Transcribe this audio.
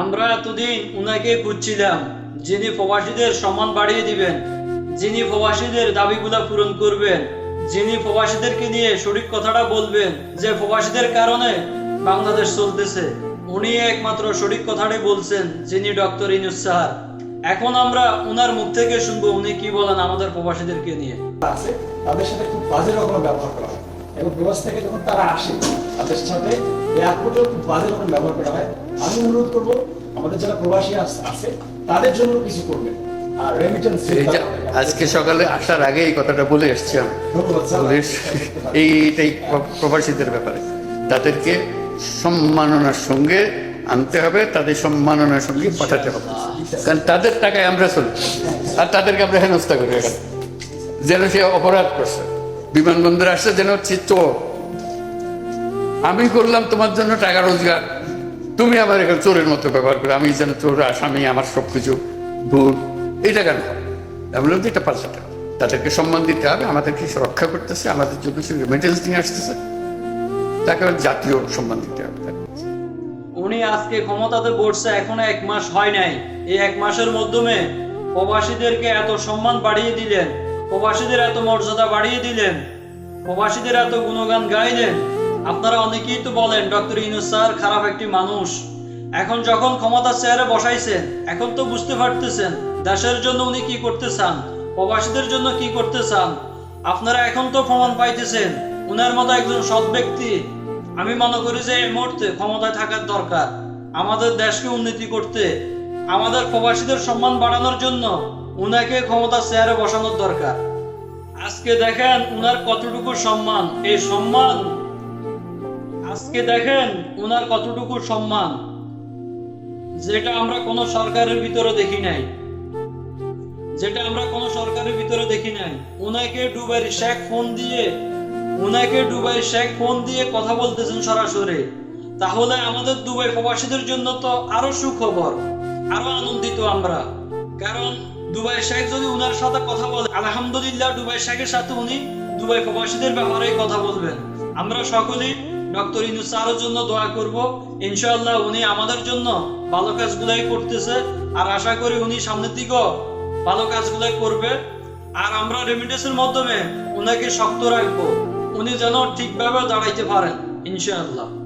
আমরা এতদিন উনাকে খুঁজছিলাম, যিনি প্রবাসীদের সম্মান বাড়িয়ে দিবেন, যিনি প্রবাসীদের দাবিগুলা পূরণ করবেন, যিনি প্রবাসীদেরকে নিয়ে সঠিক কথাটা বলবেন, যে প্রবাসীদের কারণে বাংলাদেশ চলতেছে। উনি একমাত্র সঠিক কথাটাই বলছেন, যিনি ডক্টর ইনুস স্যার এখন আমরা উনার মুখ থেকে শুনব উনি কি বলেন আমাদের প্রবাসীদেরকে নিয়ে। আছে, তাদের সাথে খুব বাজে রকম ব্যবহার করা হয়। এবং প্রবাস থেকে যখন তারা আসে তাদের সাথে এয়ারপোর্টেও খুব বাজে রকম ব্যবহার করা হয়। আমি অনুরোধ করব আমাদের যারা প্রবাসী আছে তাদের জন্য কিছু করবেন। আর রেমিটেন্স এই আজকে সকালে আসার আগে এই কথাটা বলে এসছি আমি। এইটাই প্রবাসীদের ব্যাপারে। তাদেরকে সম্মাননার সঙ্গে আনতে হবে তাদের সম্মাননার সঙ্গে পাঠাতে হবে। কারণ তাদের টাকায় আমরা চলি। আর তাদেরকে আমরা হেনস্থা করি এখানে। যেন সে অপরাধ করছে। বিমানবন্দরে আসছে যেন চোর আমি করলাম তোমার জন্য টাকা রোজগার। তুমি আমার এখানে চোরের মতো ব্যবহার করে। আমি যেন চোর, আসামি, আমার সব কিছু ভুল। এটা কেন? আমি বললাম যে এটা পাল্টাতে হবে। তাদেরকে সম্মান দিতে হবে, আমাদেরকে রক্ষা করতেছে, আমাদের জন্য সে রেমিটেন্স নিয়ে আসতেছে। তাকে জাতীয় সম্মান দিতে হবে। উনি আজকে ক্ষমতাতে বসছে, এখনও এক মাস হয় নাই। এই এক মাসের মাধ্যমে প্রবাসীদেরকে এত সম্মান বাড়িয়ে দিলেন, প্রবাসীদের এত মর্যাদা বাড়িয়ে দিলেন। প্রবাসীদের এত গুণগান গাইলেন? আপনারা অনেকেই তো বলেন, ডক্টর ইনুস স্যার খারাপ একটি মানুষ। এখন যখন ক্ষমতা চেয়ারে বসাইছেন, এখন তো বুঝতে পারতেছেন, দেশের জন্য উনি কি করতে চান, প্রবাসীদের জন্য কি করতে চান। আপনারা এখন তো প্রমাণ পাইতেছেন, উনার মতো একজন সৎ ব্যক্তি। আমি মনে করি যে এই মুহূর্তে ক্ষমতায় থাকার দরকার। আমাদের দেশকে উন্নতি করতে, আমাদের প্রবাসীদের সম্মান বাড়ানোর জন্য উনাকে ক্ষমতা চেয়ারে বসানোর দরকার। আজকে দেখেন উনার কতটুকু সম্মান। এই সম্মান, আজকে দেখেন উনার কতটুকু সম্মান, যেটা আমরা কোনো সরকারের ভিতরে দেখি নাই। যেটা আমরা কোনো সরকারের ভিতরে দেখি নাই। উনাকে ডুবাইয়ের শেখ ফোন দিয়ে, উনাকে ডুবাই শেখ ফোন দিয়ে কথা বলতেছেন সরাসরি। তাহলে আমাদের দুবাই প্রবাসীদের জন্য তো আরও সুখবর, আরও আনন্দিত আমরা। কারণ দুবাই শেখ যদি উনার সাথে কথা বলে, আলহামদুলিল্লাহ দুবাই শেখের সাথে উনি দুবাই প্রবাসীদের ব্যাপারে কথা বলবেন। আমরা সকলেই ডক্টর ইনুস স্যারের জন্য দোয়া করব। ইনশাআল্লাহ উনি আমাদের জন্য ভালো কাজগুলাই করতেছে। আর আশা করি উনি সামনের দিকেও ভালো কাজগুলাই করবে। আর আমরা রেমিটেন্সের মাধ্যমে উনাকে শক্ত রাখব। উনি যেন ঠিকভাবে দাঁড়াইতে পারেন, ইনশাআল্লাহ।